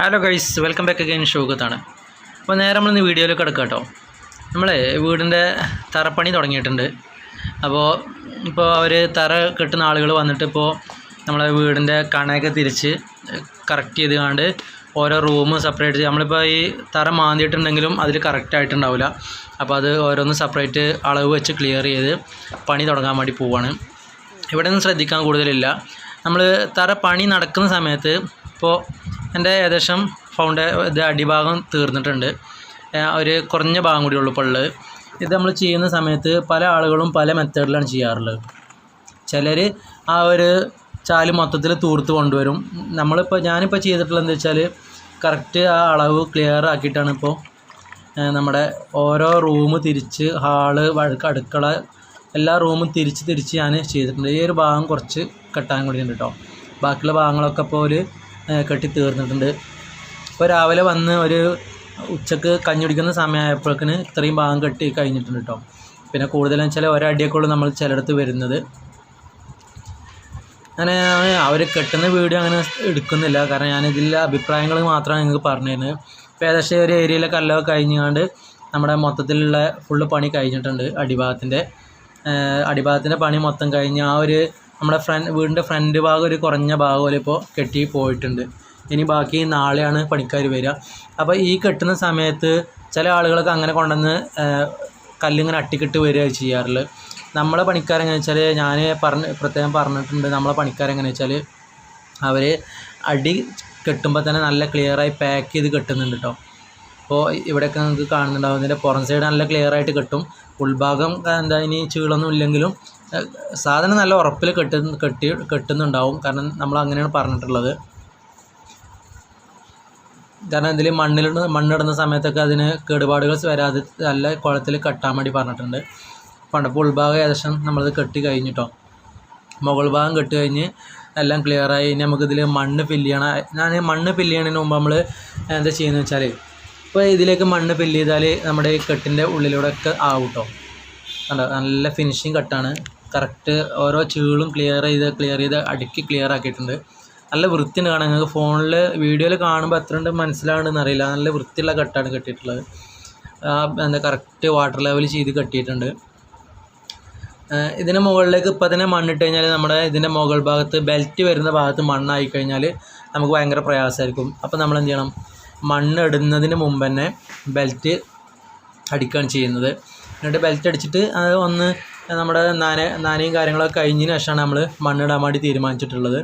Hello guys welcome back again ഷോകത്താണ് അപ്പോൾ നേരെ നമ്മളിന്ന് വീഡിയോയിൽ കിടക്കാം കേട്ടോ. നമ്മൾ വീടിന്റെ തറപ്പണി തുടങ്ങിയിട്ടുണ്ട്. അപ്പോൾ ഇപ്പോൾ അവർ തറ കെട്ടുന്ന ആളുകൾ വന്നിട്ട് ഇപ്പോൾ നമ്മളെ വീടിന്റെ കണയൊക്കെ തിരിച്ച് കറക്റ്റ് ചെയ്ത് കാണ്ട് ഓരോ റൂം സെപ്പറേറ്റ് ചെയ്ത് നമ്മളിപ്പോൾ ഈ തറ മാന്തിയിട്ടുണ്ടെങ്കിലും അതിൽ കറക്റ്റ് ആയിട്ടുണ്ടാവില്ല. അപ്പോൾ അത് ഓരോന്ന് സെപ്പറേറ്റ് അളവ് വെച്ച് ക്ലിയർ ചെയ്ത് പണി തുടങ്ങാൻ വേണ്ടി പോവാണ്. ഇവിടെ ഒന്നും ശ്രദ്ധിക്കാൻ കൂടുതലില്ല. നമ്മൾ തറ പണി നടക്കുന്ന സമയത്ത് ഇപ്പോൾ എന്റെ ഏകദേശം ഫൗണ്ട ഇത് അടിഭാഗം തീർന്നിട്ടുണ്ട്. ഒരു കുറഞ്ഞ ഭാഗം കൂടി ഉള്ളു ഇപ്പോൾ ഇത് നമ്മൾ ചെയ്യുന്ന സമയത്ത് പല ആളുകളും പല മെത്തേഡിലാണ് ചെയ്യാറുള്ളത്. ചിലർ ആ ഒരു ചാൽ മൊത്തത്തിൽ തൂർത്ത് കൊണ്ടുവരും. നമ്മളിപ്പോൾ ഞാനിപ്പോൾ ചെയ്തിട്ടുള്ളത് എന്താ വെച്ചാൽ കറക്റ്റ് ആ അളവ് ക്ലിയർ ആക്കിയിട്ടാണ് ഇപ്പോൾ നമ്മുടെ ഓരോ റൂം തിരിച്ച് ഹാൾ അടുക്കള എല്ലാ റൂമും തിരിച്ച് തിരിച്ച് ഞാൻ ചെയ്തിട്ടുണ്ട്. ഈ ഒരു ഭാഗം കുറച്ച് കെട്ടാൻ കൂടി ഉണ്ട് കേട്ടോ ബാക്കിയുള്ള ഭാഗങ്ങളൊക്കെ ഇപ്പോൾ ഒരു കെട്ടി തീർന്നിട്ടുണ്ട് ഇപ്പോൾ രാവിലെ വന്ന് ഒരു ഉച്ചയ്ക്ക് കഞ്ഞി കുടിക്കുന്ന സമയമായപ്പോഴേക്കിന് ഇത്രയും ഭാഗം കെട്ടി കഴിഞ്ഞിട്ടുണ്ട് കേട്ടോ പിന്നെ കൂടുതലും വെച്ചാൽ ഒരടിയൊക്കെ ഉള്ളൂ നമ്മൾ ചിലയിടത്ത് വരുന്നത്. അങ്ങനെ അവർ കെട്ടുന്ന വീഡിയോ അങ്ങനെ എടുക്കുന്നില്ല. കാരണം ഞാൻ ഇതിലെ അഭിപ്രായങ്ങൾ മാത്രമാണ് നിങ്ങൾക്ക് പറഞ്ഞു തരുന്നത് ഇപ്പോൾ ഏകദേശം ഒരു ഏരിയയിലെ കല്ലൊക്കെ കഴിഞ്ഞുകൊണ്ട് നമ്മുടെ മൊത്തത്തിലുള്ള ഫുള്ള് പണി കഴിഞ്ഞിട്ടുണ്ട് അടിഭാഗത്തിന്റെ. അടിഭാഗത്തിന്റെ പണി മൊത്തം കഴിഞ്ഞ് ആ ഒരു നമ്മുടെ ഫ്രണ്ട് വീടിന്റെ ഫ്രണ്ട് ഭാഗം ഒരു കുറഞ്ഞ ഭാഗം പോലെ ഇപ്പോൾ കെട്ടി പോയിട്ടുണ്ട്. ഇനി ബാക്കി നാളെയാണ് പണിക്കാർ വരിക. അപ്പോൾ ഈ കെട്ടുന്ന സമയത്ത് ചില ആളുകളൊക്കെ അങ്ങനെ കൊണ്ടുവന്ന് കല്ലിങ്ങനെ അട്ടിക്കിട്ട് വരിക ചെയ്യാറുള്ളത് നമ്മളെ പണിക്കാരെങ്ങനെ വെച്ചാൽ ഞാൻ പറഞ്ഞ് പ്രത്യേകം പറഞ്ഞിട്ടുണ്ട് നമ്മളെ പണിക്കാരെങ്ങനെ വെച്ചാൽ അവർ അടി കെട്ടുമ്പോൾ തന്നെ നല്ല ക്ലിയറായി പാക്ക് ചെയ്ത് കെട്ടുന്നുണ്ട് കേട്ടോ അപ്പോൾ ഇവിടെയൊക്കെ നിങ്ങൾക്ക് കാണുന്നുണ്ടാവും. ഇതിന്റെ പുറം സൈഡ് നല്ല ക്ലിയർ ആയിട്ട് കിട്ടും. ഉൾഭാഗം എന്താ ഇനി ചീളൊന്നും ഇല്ലെങ്കിലും സാധനം നല്ല ഉറപ്പിൽ കെട്ടി കെട്ടി കെട്ടുന്നുണ്ടാവും. കാരണം നമ്മൾ അങ്ങനെയാണ് പറഞ്ഞിട്ടുള്ളത്. കാരണം ഇതിൽ മണ്ണിലിടുന്ന മണ്ണിടുന്ന സമയത്തൊക്കെ അതിന് കേടുപാടുകൾ വരാതെ നല്ല കുളത്തിൽ കെട്ടാൻ വേണ്ടി പറഞ്ഞിട്ടുണ്ട്. പണ്ടപ്പോൾ ഉൾഭാഗം ഏകദേശം നമ്മളത് കെട്ടി കഴിഞ്ഞിട്ടോ. മുകൾ ഭാഗം കെട്ടി കഴിഞ്ഞ് എല്ലാം ക്ലിയറായി ഇനി നമുക്കിതിൽ മണ്ണ് ഫില്ല് ചെയ്യണം ഞാൻ മണ്ണ് ഫില്ല് ചെയ്യണതിന് മുമ്പ് നമ്മൾ എന്താ ചെയ്യുന്നത് വെച്ചാൽ ഇപ്പോൾ ഇതിലേക്ക് മണ്ണ് ഫില്ല് ചെയ്താൽ നമ്മുടെ ഈ കെട്ടിന്റെ ഉള്ളിലൂടെ ഒക്കെ ആവും കേട്ടോ കണ്ടോ? നല്ല ഫിനിഷിങ് കട്ടാണ് കറക്റ്റ് ഓരോ ചീളും ക്ലിയർ ചെയ്ത് ക്ലിയർ ചെയ്ത് അടുക്കി ക്ലിയർ ആക്കിയിട്ടുണ്ട്. നല്ല വൃത്തിയുണ്ട് കാണാൻ. നിങ്ങൾക്ക് ഫോണിൽ വീഡിയോയിൽ കാണുമ്പോൾ എത്ര ഉണ്ട് മനസ്സിലാവുണ്ടെന്ന് അറിയില്ല. നല്ല വൃത്തിയുള്ള കട്ടാണ് കെട്ടിയിട്ടുള്ളത്. എന്താ കറക്റ്റ് വാട്ടർ ലെവൽ ചെയ്ത് കെട്ടിയിട്ടുണ്ട്. ഇതിന്റെ മുകളിലേക്ക് ഇപ്പം തന്നെ മണ്ണിട്ട് കഴിഞ്ഞാൽ നമ്മുടെ ഇതിന്റെ മുകൾ ഭാഗത്ത് ബെൽറ്റ് വരുന്ന ഭാഗത്ത് മണ്ണായി കഴിഞ്ഞാൽ നമുക്ക് ഭയങ്കര പ്രയാസമായിരിക്കും. അപ്പോൾ നമ്മൾ എന്ത് ചെയ്യണം? മണ്ണ് ഇടുന്നതിന് മുമ്പ് തന്നെ ബെൽറ്റ് അടിക്കുകയാണ് ചെയ്യുന്നത്. എന്നിട്ട് ബെൽറ്റ് അടിച്ചിട്ട് അത് ഒന്ന് നമ്മുടെ നാന നാനയും കാര്യങ്ങളൊക്കെ കഴിഞ്ഞതിന് ശേഷമാണ് നമ്മൾ മണ്ണിടാൻ വേണ്ടി തീരുമാനിച്ചിട്ടുള്ളത്.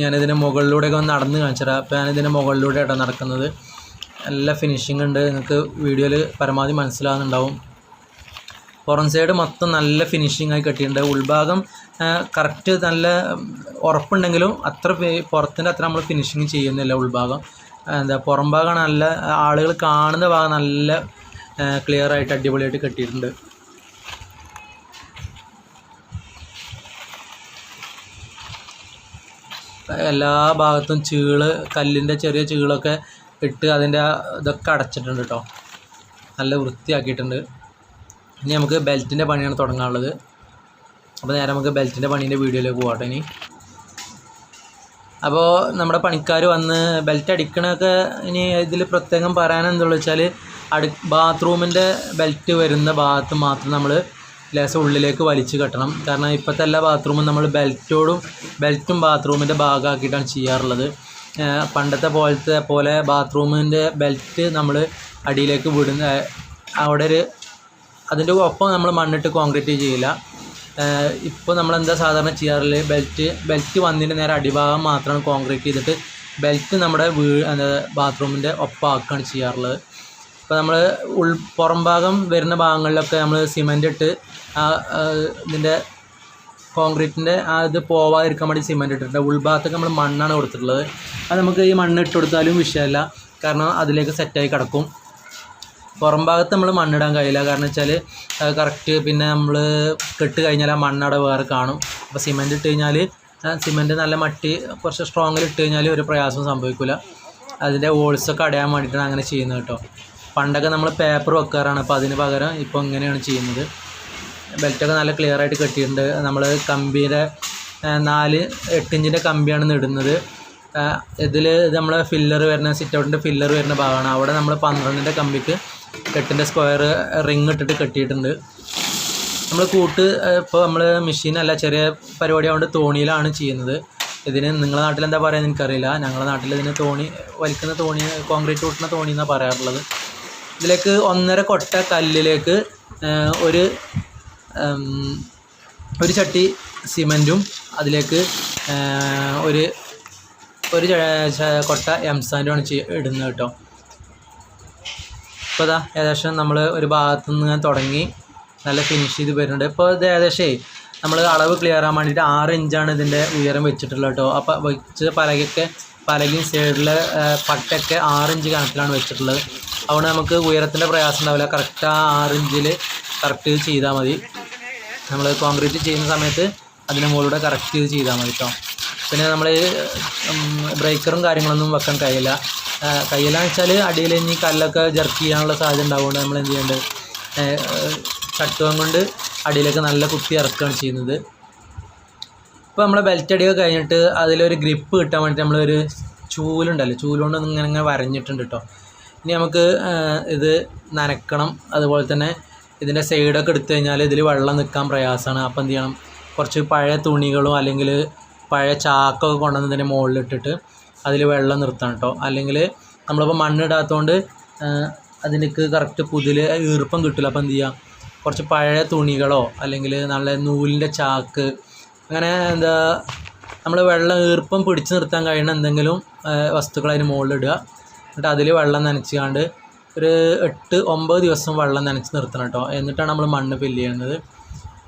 ഞാനിതിന്റെ മുകളിലൂടെയൊക്കെ ഒന്ന് നടന്ന് കാണിച്ചുതരാം. അപ്പോൾ ഞാനിതിന്റെ മുകളിലൂടെ ആട്ടോ നടക്കുന്നത്. നല്ല ഫിനിഷിംഗ് ഉണ്ട്. നിങ്ങൾക്ക് വീഡിയോയിൽ പരമാവധി മനസ്സിലാകുന്നുണ്ടാവും പുറം സൈഡ് മൊത്തം നല്ല ഫിനിഷിംഗ് ആയി കെട്ടിയിട്ടുണ്ട്. ഉൾഭാഗം കറക്റ്റ് നല്ല ഉറപ്പുണ്ടെങ്കിലും അത്ര പുറത്തിന്റെ അത്ര നമ്മൾ ഫിനിഷിങ് ചെയ്യുന്നില്ല ഉൾഭാഗം. എന്താ പുറം ഭാഗമാണ് നല്ല ആളുകൾ കാണുന്ന ഭാഗം നല്ല ക്ലിയർ ആയിട്ട് അടിപൊളിയായിട്ട് കെട്ടിയിട്ടുണ്ട്. എല്ലാ ഭാഗത്തും ചീൾ കല്ലിന്റെ ചെറിയ ചീളൊക്കെ ഇട്ട് അതിന്റെ ഇതൊക്കെ അടച്ചിട്ടുണ്ട് കേട്ടോ നല്ല വൃത്തിയാക്കിയിട്ടുണ്ട്. ഇനി നമുക്ക് ബെൽറ്റിന്റെ പണിയാണ് തുടങ്ങാനുള്ളത്. അപ്പോൾ നേരെ നമുക്ക് ബെൽറ്റിന്റെ പണീന്റെ വീഡിയോയിലേക്ക് പോകട്ടെ ഇനി. അപ്പോൾ നമ്മുടെ പണിക്കാർ വന്ന് ബെൽറ്റ് അടിക്കണമൊക്കെ ഇനി ഇതിൽ പ്രത്യേകം പറയാൻ വെച്ചാൽ അടു ബാത്റൂമിന്റെ ബെൽറ്റ് വരുന്ന ഭാഗത്ത് മാത്രം നമ്മൾ ലേശം ഉള്ളിലേക്ക് വലിച്ചു കെട്ടണം. കാരണം ഇപ്പോഴത്തെ എല്ലാ ബാത്റൂമും നമ്മൾ ബെൽറ്റോടും ബെൽറ്റും ബാത്റൂമിന്റെ ഭാഗമാക്കിയിട്ടാണ് ചെയ്യാറുള്ളത്. പണ്ടത്തെ പോലത്തെ പോലെ ബാത്റൂമിന്റെ ബെൽറ്റ് നമ്മൾ അടിയിലേക്ക് വിടുന്ന അവിടെ ഒരു അതിന്റെ ഒപ്പം നമ്മൾ മണ്ണിട്ട് കോൺക്രീറ്റ് ചെയ്യില്ല. ഇപ്പോൾ നമ്മൾ എന്താ സാധാരണ ചെയ്യാറില്ല ബെൽറ്റ് ബെൽറ്റ് വന്നതിന്റെ നേരെ അടിഭാഗം മാത്രമാണ് കോൺക്രീറ്റ് ചെയ്തിട്ട് ബെൽറ്റ് നമ്മുടെ വീ എന്താ ബാത്റൂമിന്റെ ഒപ്പമാക്കുകയാണ് ചെയ്യാറുള്ളത്. ഇപ്പോൾ നമ്മൾ ഉൾ പുറം ഭാഗം വരുന്ന ഭാഗങ്ങളിലൊക്കെ നമ്മൾ സിമന്റ് ഇട്ട് ആ ഇതിന്റെ കോൺക്രീറ്റിന്റെ ആ ഇത് പോവാതിരിക്കാൻ വേണ്ടി സിമന്റ് ഇട്ടിട്ടുണ്ട്. ഉൾഭാഗത്തൊക്കെ നമ്മൾ മണ്ണാണ് കൊടുത്തിട്ടുള്ളത്. അത് നമുക്ക് ഈ മണ്ണ് ഇട്ട് കൊടുത്താലും വിഷയമല്ല. കാരണം അതിലേക്ക് സെറ്റായി കിടക്കും. പുറം ഭാഗത്ത് നമ്മൾ മണ്ണിടാൻ കഴിയില്ല. കാരണം വെച്ചാൽ കറക്റ്റ് പിന്നെ നമ്മൾ കെട്ട് കഴിഞ്ഞാൽ ആ മണ്ണവിടെ വേറെ കാണും. അപ്പോൾ സിമന്റ് ഇട്ട് കഴിഞ്ഞാൽ സിമന്റ് നല്ല മട്ടി കുറച്ച് സ്ട്രോങ്ങിൽ ഇട്ട് കഴിഞ്ഞാൽ ഒരു പ്രയാസവും സംഭവിക്കില്ല അതിന്റെ ഹോൾസൊക്കെ അടയാൻ വേണ്ടിയിട്ടാണ് അങ്ങനെ ചെയ്യുന്നത് കേട്ടോ. പണ്ടൊക്കെ നമ്മൾ പേപ്പർ വെക്കാറാണ്. അപ്പോൾ അതിന് പകരം ഇപ്പോൾ ഇങ്ങനെയാണ് ചെയ്യുന്നത്. ബെൽറ്റൊക്കെ നല്ല ക്ലിയർ ആയിട്ട് കെട്ടിയിട്ടുണ്ട്. നമ്മൾ കമ്പിയുടെ നാല് എട്ടിഞ്ചിന്റെ കമ്പിയാണ് ഇടുന്നത്. ഇതിൽ നമ്മളെ ഫില്ലർ വരുന്ന സിറ്റ് ഔട്ടിന്റെ ഫില്ലർ വരുന്ന ഭാഗമാണ്. അവിടെ നമ്മൾ പന്ത്രണ്ടിന്റെ കമ്പിക്ക് എട്ടിന്റെ സ്ക്വയർ റിങ് ഇട്ടിട്ട് കെട്ടിയിട്ടുണ്ട്. നമ്മൾ കൂട്ട് ഇപ്പോൾ നമ്മൾ മെഷീനല്ല ചെറിയ പരിപാടി ആയതുകൊണ്ട് തോണിയിലാണ് ചെയ്യുന്നത്. ഇതിന് നിങ്ങളുടെ നാട്ടിൽ എന്താ പറയുക എനിക്കറിയില്ല. ഞങ്ങളുടെ നാട്ടിൽ ഇതിന് തോണി വലിക്കുന്ന തോണി കോൺക്രീറ്റ് കൂട്ടുന്ന തോണി എന്നാണ് പറയാറുള്ളത്. ഇതിലേക്ക് ഒന്നര കൊട്ട കല്ലിലേക്ക് ഒരു ഒരു ചട്ടി സിമന്റും അതിലേക്ക് ഒരു ഒരു കൊട്ട എംസാൻഡുമാണ് ഇടുന്നത് കേട്ടോ. ഇപ്പോൾ ഇതാ ഏകദേശം നമ്മൾ ഒരു ഭാഗത്തു നിന്ന് തുടങ്ങി നല്ല ഫിനിഷ് ചെയ്ത് വരുന്നുണ്ട്. ഇപ്പോൾ ഇത് ഏകദേശമേ നമ്മൾ അളവ് ക്ലിയർ ആകാൻ വേണ്ടിയിട്ട് ആറ് ഇഞ്ചാണ് ഇതിന്റെ ഉയരം വെച്ചിട്ടുള്ളത് കേട്ടോ. അപ്പോൾ വെച്ച പലകൊക്കെ പലകയും സൈഡിൽ പട്ടൊക്കെ ആറ് ഇഞ്ച് കണക്കിലാണ് വെച്ചിട്ടുള്ളത്. അതുകൊണ്ട് നമുക്ക് ഉയരത്തിന്റെ പ്രയാസം ഉണ്ടാവില്ല. കറക്റ്റ് ആ ആറ് ഇഞ്ചിൽ കറക്റ്റ് ചെയ്താൽ മതി. നമ്മൾ കോൺക്രീറ്റ് ചെയ്യുന്ന സമയത്ത് അതിന് മുകളിലൂടെ കറക്റ്റ് ചെയ്ത് ചെയ്താൽ മതി കേട്ടോ. പിന്നെ നമ്മൾ ബ്രേക്കറും കാര്യങ്ങളൊന്നും വെക്കാൻ കഴിയില്ല. ആ, കഴിയില്ലാന്ന് വെച്ചാൽ അടിയിൽ ഇനി കല്ലൊക്കെ ജർക്ക് ചെയ്യാനുള്ള സാധ്യത ഉണ്ടാവുകൊണ്ട് നമ്മൾ എന്ത് ചെയ്യേണ്ടത് ചട്ടുവം കൊണ്ട് അടിയിലേക്ക് നല്ല കുത്തി ഇറക്കുകയാണ് ചെയ്യുന്നത്. ഇപ്പോൾ നമ്മളെ ബെൽറ്റ് അടിയൊക്കെ കഴിഞ്ഞിട്ട് അതിലൊരു ഗ്രിപ്പ് കിട്ടാൻ വേണ്ടിയിട്ട് നമ്മളൊരു ചൂലുണ്ടല്ലോ. ചൂലുകൊണ്ട് കൊണ്ട് ഇങ്ങനെ ഇങ്ങനെ വരഞ്ഞിട്ടുണ്ട് കേട്ടോ ഇനി നമുക്ക് ഇത് നനക്കണം. അതുപോലെ തന്നെ ഇതിന്റെ സൈഡൊക്കെ എടുത്തു കഴിഞ്ഞാൽ ഇതിൽ വെള്ളം നിൽക്കാൻ പ്രയാസമാണ്. അപ്പോൾ എന്ത് ചെയ്യണം? കുറച്ച് പഴയ തുണികളോ അല്ലെങ്കിൽ പഴയ ചാക്കൊക്കെ കൊണ്ടുവന്ന് ഇതിന്റെ മുകളിലിട്ടിട്ട് അതിൽ വെള്ളം നിർത്തണം കേട്ടോ. അല്ലെങ്കിൽ നമ്മളിപ്പോൾ മണ്ണിടാത്തതുകൊണ്ട് അതിനക്ക് കറക്റ്റ് പുതിൽ ഈർപ്പം കിട്ടില്ല അപ്പോൾ എന്ത് ചെയ്യുക കുറച്ച് പഴയ തുണികളോ അല്ലെങ്കിൽ നല്ല നൂലിന്റെ ചാക്ക് അങ്ങനെ എന്താ നമ്മൾ വെള്ളം ഈർപ്പം പിടിച്ചു നിർത്താൻ കഴിയുന്ന എന്തെങ്കിലും വസ്തുക്കൾ അതിന് മുകളിലിടുക എന്നിട്ട് അതിൽ വെള്ളം നനച്ചുകൊണ്ട് ഒരു എട്ട് ഒമ്പത് ദിവസം വെള്ളം നനച്ച് നിർത്തണം കേട്ടോ. എന്നിട്ടാണ് നമ്മൾ മണ്ണ് ഫില്ല് ചെയ്യുന്നത്.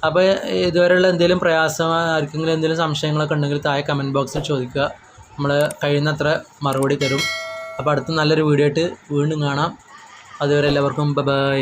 അപ്പോൾ ഇതുവരെയുള്ള എന്തെങ്കിലും പ്രയാസം ആർക്കെങ്കിലും എന്തെങ്കിലും സംശയങ്ങളൊക്കെ ഉണ്ടെങ്കിൽ താഴെ കമന്റ് ബോക്സിൽ ചോദിക്കുക. നമ്മൾ കഴിയുന്നത്ര മറുപടി തരും. അപ്പോൾ അടുത്ത നല്ലൊരു വീഡിയോ ആയിട്ട് വീണ്ടും കാണാം. അതുവരെ എല്ലാവർക്കും ബൈ.